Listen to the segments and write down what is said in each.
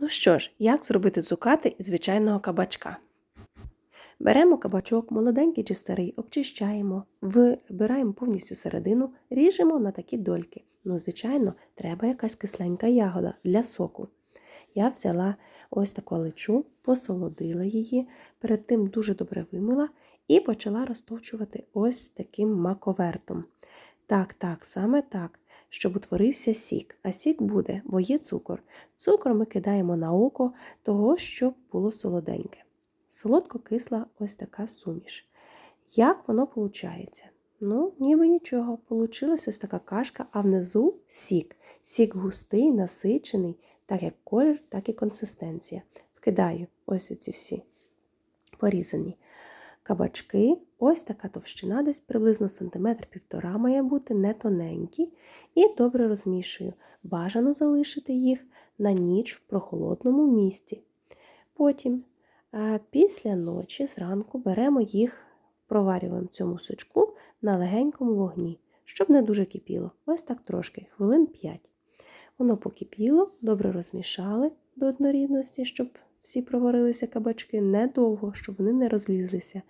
Ну що ж, як зробити цукати із звичайного кабачка? Беремо кабачок, молоденький чи старий, обчищаємо, вибираємо повністю середину, ріжемо на такі дольки. Ну, звичайно, треба якась кисленька ягода для соку. Я взяла ось таку лечу, посолодила її, перед тим дуже добре вимила і почала розтовчувати ось таким маковертом. Так, так, саме так, щоб утворився сік. А сік буде, бо є цукор. Цукор ми кидаємо на око того, щоб було солоденьке. Солодко-кисла ось така суміш. Як воно виходить? Ну, ніби нічого. Получилася ось така кашка, а внизу сік. Сік густий, насичений, так як колір, так і консистенція. Вкидаю ось оці всі порізані кабачки. Ось така товщина, десь приблизно сантиметр півтора має бути, не тоненькі. І добре розмішую. Бажано залишити їх на ніч в прохолодному місці. Потім, після ночі, зранку беремо їх, проварюємо цьому сучку на легенькому вогні, щоб не дуже кипіло. Ось так трошки, хвилин 5. Воно покипіло, добре розмішали до однорідності, щоб всі проварилися кабачки недовго, щоб вони не розлізлися.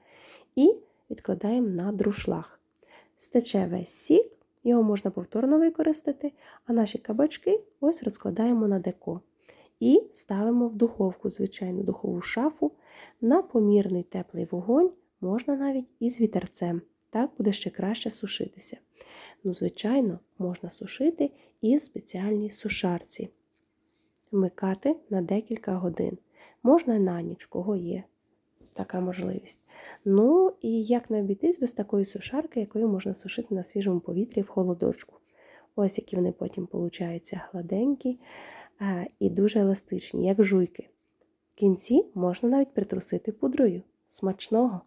І відкладаємо на друшлаг. Стече весь сік, його можна повторно використати, а наші кабачки ось розкладаємо на деко. І ставимо в духовку, звичайну духову шафу на помірний теплий вогонь, можна навіть із вітерцем. Так буде ще краще сушитися. Ну, звичайно, можна сушити і в спеціальній сушарці. Вмикати на декілька годин. Можна на ніч, кого є така можливість. Ну і як не обійтись без такої сушарки, якою можна сушити на свіжому повітрі в холодочку. Ось які вони потім получаються гладенькі і дуже еластичні, як жуйки. В кінці можна навіть притрусити пудрою. Смачного!